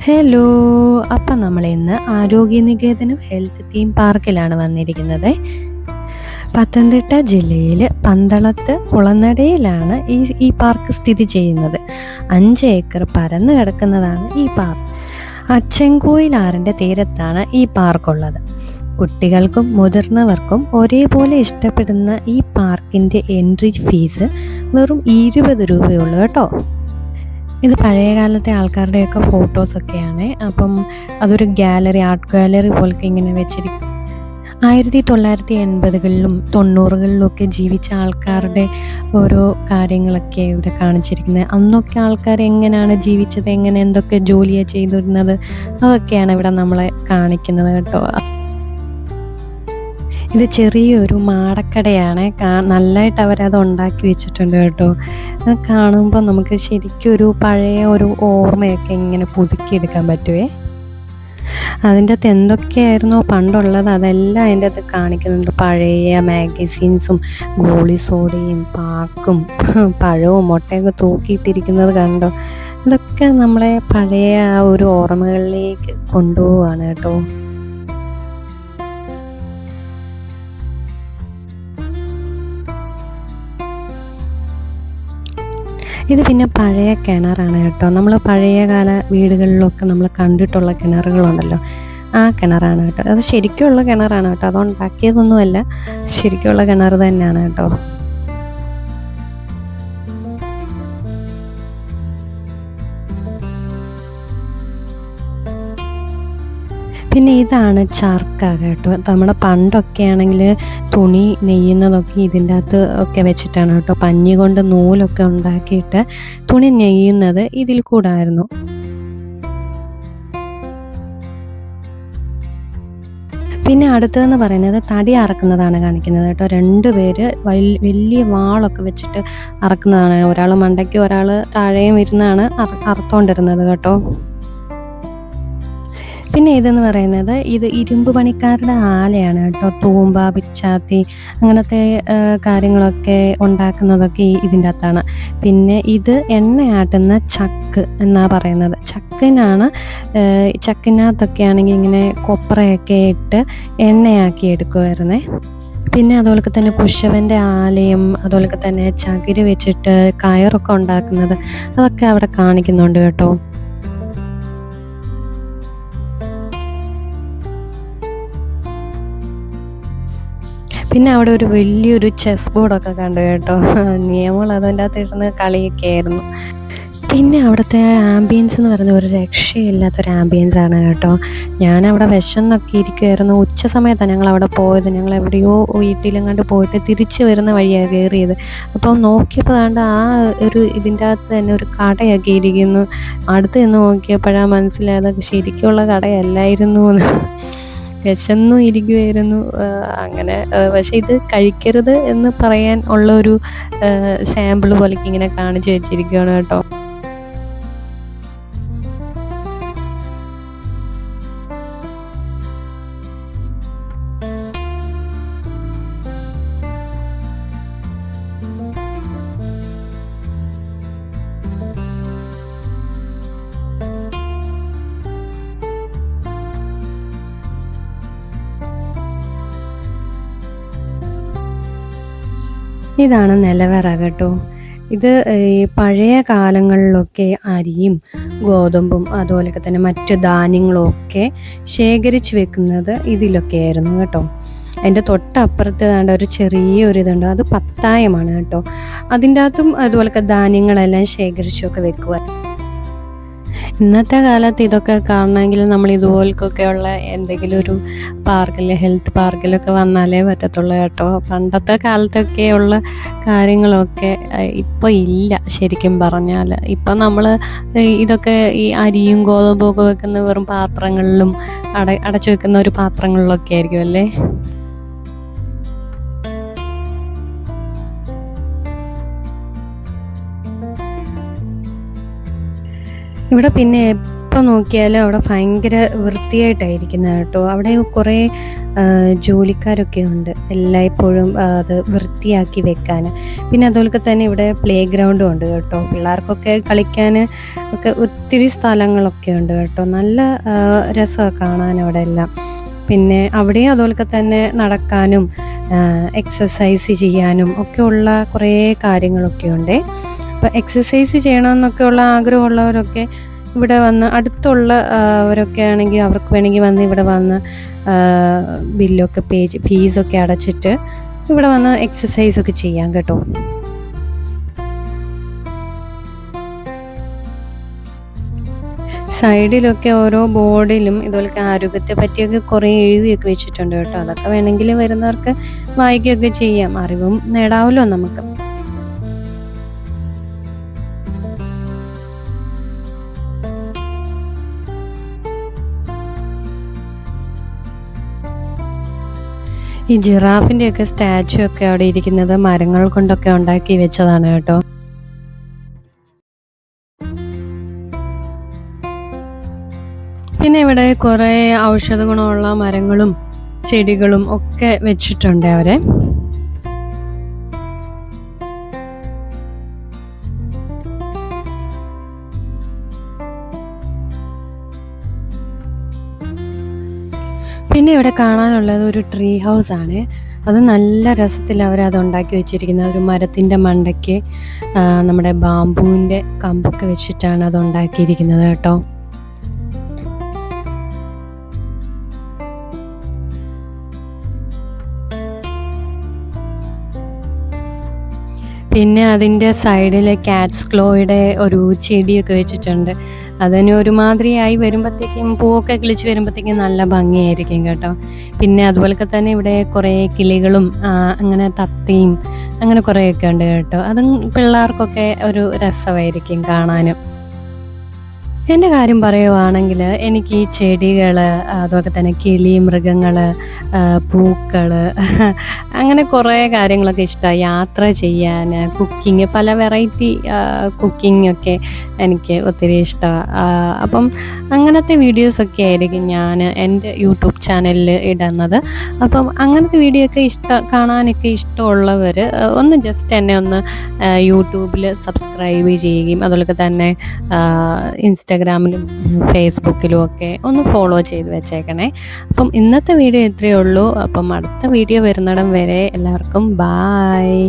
Hello അപ്പം നമ്മൾ ഇന്ന് ആരോഗ്യനികേതനം ഹെൽത്ത് തീം പാർക്കിലാണ് വന്നിരിക്കുന്നത്. പത്തനംതിട്ട ജില്ലയിൽ പന്തളത്ത് കുളനടയിലാണ് ഈ ഈ പാർക്ക് സ്ഥിതി ചെയ്യുന്നത്. അഞ്ച് ഏക്കർ പരന്നു കിടക്കുന്നതാണ് ഈ പാർക്ക്. അച്ചൻകോയിലാറിന്റെ തീരത്താണ് ഈ പാർക്കുള്ളത്. കുട്ടികൾക്കും മുതിർന്നവർക്കും ഒരേപോലെ ഇഷ്ടപ്പെടുന്ന ഈ പാർക്കിന്റെ എൻട്രി ഫീസ് വെറും ഇരുപത് രൂപയുള്ളൂ കേട്ടോ. ഇത് പഴയ കാലത്തെ ആൾക്കാരുടെയൊക്കെ ഫോട്ടോസൊക്കെയാണ് അപ്പം അതൊരു ഗാലറി ആർട്ട് ഗാലറി പോലൊക്കെ ഇങ്ങനെ വെച്ചിരിക്കും. ആയിരത്തി തൊള്ളായിരത്തി എൺപതുകളിലും തൊണ്ണൂറുകളിലും ഒക്കെ ജീവിച്ച ആൾക്കാരുടെ ഓരോ കാര്യങ്ങളൊക്കെ ഇവിടെ കാണിച്ചിരിക്കുന്നത്. അന്നൊക്കെ ആൾക്കാർ എങ്ങനെയാണ് ജീവിച്ചത് എങ്ങനെ എന്തൊക്കെ ജോലിയാണ് ചെയ്തിരുന്നത് അതൊക്കെയാണ് ഇവിടെ നമ്മളെ കാണിക്കുന്നത് കേട്ടോ. ഇത് ചെറിയൊരു മാടക്കടയാണ്. നല്ലതായിട്ട് അവരത് ഉണ്ടാക്കി വെച്ചിട്ടുണ്ട് കേട്ടോ. കാണുമ്പോൾ നമുക്ക് ശരിക്കും ഒരു പഴയ ഒരു ഓർമ്മയൊക്കെ ഇങ്ങനെ പുതുക്കിയെടുക്കാൻ പറ്റുമേ അതിന്റെ അകത്ത് എന്തൊക്കെയായിരുന്നോ പണ്ടുള്ളത് അതെല്ലാം അതിന്റെ അകത്ത് കാണിക്കുന്നുണ്ട്. പഴയ മാഗസീൻസും ഗോളി സോഡയും പാക്കും പഴവും മുട്ടയൊക്കെ തൂക്കിയിട്ടിരിക്കുന്നത് കണ്ടോ? ഇതൊക്കെ നമ്മളെ പഴയ ആ ഒരു ഓർമ്മകളിലേക്ക് കൊണ്ടുപോവാണ് കേട്ടോ. ഇത് പിന്നെ പഴയ കിണറാണ് കേട്ടോ. നമ്മൾ പഴയ കാല വീടുകളിലൊക്കെ നമ്മൾ കണ്ടിട്ടുള്ള കിണറുകളുണ്ടല്ലോ. ആ കിണറാണ് കേട്ടോ. അത് ശരിക്കുള്ള കിണറാണ് കേട്ടോ. അത് ഉണ്ടാക്കിയതൊന്നുമല്ല. ശരിക്കുള്ള കിണർ തന്നെയാണ് കേട്ടോ. പിന്നെ ഇതാണ് ചർക്ക കേട്ടോ. നമ്മുടെ പണ്ടൊക്കെ ആണെങ്കിൽ തുണി നെയ്യുന്നതൊക്കെ ഇതിന്റെ അകത്ത് ഒക്കെ വെച്ചിട്ടാണ് കേട്ടോ. പഞ്ഞി കൊണ്ട് നൂലൊക്കെ ഉണ്ടാക്കിയിട്ട് തുണി നെയ്യുന്നത് ഇതിൽ കൂടായിരുന്നു. പിന്നെ അടുത്തതെന്ന് പറയുന്നത് തടി അറക്കുന്നതാണ് കാണിക്കുന്നത് കേട്ടോ. രണ്ട് പേര് വലിയ വാളൊക്കെ വെച്ചിട്ട് അറക്കുന്നതാണ്. ഒരാൾ മണ്ടയ്ക്ക് ഒരാൾ താഴെയും ഇരുന്നാണ് അറ- അറുത്തോണ്ടിരുന്നത് കേട്ടോ. പിന്നെ ഇതെന്ന് പറയുന്നത്? ഇത് ഇരുമ്പ് പണിക്കാരുടെ ആലയാണ് കേട്ടോ. തൂമ്പ പിച്ചാത്തി അങ്ങനത്തെ കാര്യങ്ങളൊക്കെ ഉണ്ടാക്കുന്നതൊക്കെ ഇതിന്റെ അകത്താണ്. പിന്നെ ഇത് എണ്ണയാട്ടുന്ന ചക്ക് എന്നാണ് പറയുന്നത്. ചക്കിനാണ് ചക്കിനകത്തൊക്കെ ആണെങ്കിൽ ഇങ്ങനെ കൊപ്രയൊക്കെ ഇട്ട് എണ്ണയാക്കി എടുക്കുമായിരുന്നേ പിന്നെ അതുപോലെ തന്നെ കുശവന്റെ ആലയും അതുപോലെ തന്നെ ചകിരി വെച്ചിട്ട് കയറൊക്കെ ഉണ്ടാക്കുന്നത് അതൊക്കെ അവിടെ കാണിക്കുന്നുണ്ട് കേട്ടോ. പിന്നെ അവിടെ ഒരു വലിയൊരു ചെസ് ബോർഡൊക്കെ കണ്ടു കേട്ടോ. നിയമങ്ങൾ അതിന്റെ അകത്ത് ഇരുന്ന് കളിയൊക്കെ ആയിരുന്നു. പിന്നെ അവിടുത്തെ ആംബിയൻസ് എന്ന് പറയുന്നത് ഒരു രക്ഷയില്ലാത്തൊരു ആംബിയൻസ് ആണ് കേട്ടോ. ഞാൻ അവിടെ വിശന്നൊക്കെ ഇരിക്കുമായിരുന്നു ഉച്ച സമയത്താണ് ഞങ്ങൾ അവിടെ പോയത്. ഞങ്ങൾ എവിടെയോ വീട്ടിലും കണ്ട് പോയിട്ട് തിരിച്ചു വരുന്ന വഴിയാണ് കയറിയത്. അപ്പം നോക്കിയപ്പോൾ ദാണ്ട് ആ ഒരു ഇതിന്റെ അകത്ത് തന്നെ ഒരു കടയൊക്കെ ഇരിക്കുന്നു. അടുത്ത് നിന്ന് നോക്കിയപ്പോഴാണ് മനസ്സിലായത് ശരിക്കുള്ള കടയല്ലായിരുന്നു എന്ന്. വിശന്നും ഇരിക്കുമായിരുന്നു അങ്ങനെ പക്ഷെ ഇത് കഴിക്കരുത് എന്ന് പറയാൻ ഉള്ള ഒരു സാമ്പിൾ പോലെ ഇങ്ങനെ കാണിച്ചു വെച്ചിരിക്കുകയാണ് കേട്ടോ. ഇതാണ് നിലവറ കേട്ടോ. ഇത് പഴയ കാലങ്ങളിലൊക്കെ അരിയും ഗോതമ്പും അതുപോലൊക്കെ തന്നെ മറ്റു ധാന്യങ്ങളും ഒക്കെ ശേഖരിച്ച് വെക്കുന്നത് ഇതിലൊക്കെ ആയിരുന്നു കേട്ടോ. അതിന്റെ തൊട്ടപ്പുറത്ത് ഏതാണ്ട് ഒരു ചെറിയൊരു ഇതുണ്ട്. അത് പത്തായമാണ് കേട്ടോ. അതിന്റെ അകത്തും അതുപോലൊക്കെ ധാന്യങ്ങളെല്ലാം ശേഖരിച്ചൊക്കെ വെക്കുക ഇന്നത്തെ കാലത്ത് ഇതൊക്കെ കാണണമെങ്കിൽ നമ്മൾ ഇതുപോലൊക്കെയുള്ള എന്തെങ്കിലും ഒരു പാർക്കിൽ ഹെൽത്ത് പാർക്കിലൊക്കെ വന്നാലേ പറ്റത്തുള്ളൂ കേട്ടോ. പണ്ടത്തെ കാലത്തൊക്കെയുള്ള കാര്യങ്ങളൊക്കെ ഇപ്പോൾ ഇല്ല ശരിക്കും പറഞ്ഞാൽ ഇപ്പം നമ്മൾ ഇതൊക്കെ ഈ അരിയും ഗോതമ്പൊക്കെ വെക്കുന്ന വെറും പാത്രങ്ങളിലും അട അടച്ചു വെക്കുന്ന ഒരു പാത്രങ്ങളിലൊക്കെ ആയിരിക്കും അല്ലേ? ഇവിടെ പിന്നെ എപ്പോൾ നോക്കിയാലും അവിടെ ഭയങ്കര വൃത്തിയായിട്ടായിരിക്കുന്നത് കേട്ടോ. അവിടെ കുറേ ജോലിക്കാരൊക്കെ ഉണ്ട്. എല്ലായ്പ്പോഴും അത് വൃത്തിയാക്കി വെക്കാൻ പിന്നെ അതുപോലെ തന്നെ ഇവിടെ പ്ലേ ഗ്രൗണ്ടും ഉണ്ട് കേട്ടോ. പിള്ളേർക്കൊക്കെ കളിക്കാൻ ഒക്കെ ഒത്തിരി സ്ഥലങ്ങളൊക്കെ ഉണ്ട് കേട്ടോ. നല്ല രസമാണ് കാണാൻ അവിടെ എല്ലാം. പിന്നെ അവിടെയും അതുപോലെ തന്നെ നടക്കാനും എക്സസൈസ് ചെയ്യാനും ഒക്കെ ഉള്ള കുറേ കാര്യങ്ങളൊക്കെ ഉണ്ട്. അപ്പോൾ എക്സസൈസ് ചെയ്യണമെന്നൊക്കെ ഉള്ള ആഗ്രഹമുള്ളവരൊക്കെ ഇവിടെ വന്ന് അടുത്തുള്ള അവരൊക്കെ ആണെങ്കിൽ അവർക്ക് വേണമെങ്കിൽ വന്ന് ഇവിടെ വന്ന് ബില്ലൊക്കെ പേ ഫീസൊക്കെ അടച്ചിട്ട് ഇവിടെ വന്ന് എക്സസൈസൊക്കെ ചെയ്യാം കേട്ടോ. സൈഡിലൊക്കെ ഓരോ ബോർഡിലും ഇതുപോലെ ആരോഗ്യത്തെ പറ്റിയൊക്കെ കുറേ എഴുതിയൊക്കെ വെച്ചിട്ടുണ്ട് കേട്ടോ. അതൊക്കെ വേണമെങ്കിൽ വരുന്നവർക്ക് വായിക്കുകയൊക്കെ ചെയ്യാം. അറിവും നേടാവല്ലോ നമുക്ക്. ഈ ജിറാഫിന്റെ ഒക്കെ സ്റ്റാച്ചു ഒക്കെ അവിടെ ഇരിക്കുന്നത് മരങ്ങൾ കൊണ്ടൊക്കെ ഉണ്ടാക്കി വെച്ചതാണ് കേട്ടോ. പിന്നെ ഇവിടെ കുറേ ഔഷധ ഗുണമുള്ള മരങ്ങളും ചെടികളും ഒക്കെ വെച്ചിട്ടുണ്ട് അവരെ. പിന്നെ ഇവിടെ കാണാനുള്ളത് ഒരു ട്രീ ഹൗസ് ആണ്. അത് നല്ല രസത്തിൽ അവരത് ഉണ്ടാക്കി വെച്ചിരിക്കുന്നത്. ഒരു മരത്തിന്റെ മണ്ടയ്ക്ക് നമ്മുടെ ബാമ്പുവിന്റെ കമ്പൊക്കെ വെച്ചിട്ടാണ് അത് ഉണ്ടാക്കിയിരിക്കുന്നത് കേട്ടോ. പിന്നെ അതിന്റെ സൈഡിൽ കാറ്റ്സ് ക്ലോയുടെ ഒരു ചെടിയൊക്കെ വെച്ചിട്ടുണ്ട്. അതിന് ഒരുമാതിരിയായി വരുമ്പോഴത്തേക്കും പൂവൊക്കെ കിളിച്ച് വരുമ്പോഴത്തേക്കും നല്ല ഭംഗിയായിരിക്കും കേട്ടോ. പിന്നെ അതുപോലൊക്കെ തന്നെ ഇവിടെ കുറേ കിളികളും അങ്ങനെ തത്തയും അങ്ങനെ കുറേയൊക്കെ ഉണ്ട് കേട്ടോ. അതും പിള്ളേർക്കൊക്കെ ഒരു രസമായിരിക്കും കാണാനും. എന്റെ കാര്യം പറയുവാണെങ്കിൽ എനിക്ക് ഈ ചെടികൾ അതുപോലെ തന്നെ കിളി മൃഗങ്ങൾ പൂക്കൾ അങ്ങനെ കുറേ കാര്യങ്ങളൊക്കെ ഇഷ്ടമാണ് യാത്ര ചെയ്യാൻ കുക്കിംഗ് പല വെറൈറ്റി കുക്കിംഗ് ഒക്കെ എനിക്ക് ഒത്തിരി ഇഷ്ടമാണ് അപ്പം അങ്ങനത്തെ വീഡിയോസൊക്കെ ആയിരിക്കും ഞാൻ എന്റെ യൂട്യൂബ് ചാനലിൽ ഇടുന്നത്. അപ്പം അങ്ങനത്തെ വീഡിയോ ഒക്കെ ഇഷ്ട കാണാനൊക്കെ ഇഷ്ടമുള്ളവർ ഒന്ന് ജസ്റ്റ് എന്നെ ഒന്ന് യൂട്യൂബിൽ സബ്സ്ക്രൈബ് ചെയ്യുകയും അതുപോലെ തന്നെ ഇൻസ്റ്റാഗ്രാമിലും ഫേസ്ബുക്കിലും ഒക്കെ ഒന്ന് ഫോളോ ചെയ്ത് വെച്ചേക്കണേ. അപ്പം ഇന്നത്തെ വീഡിയോ ഇത്രയേ ഉള്ളൂ. അപ്പം അടുത്ത വീഡിയോ വരുന്നിടം വരെ എല്ലാവർക്കും ബായ്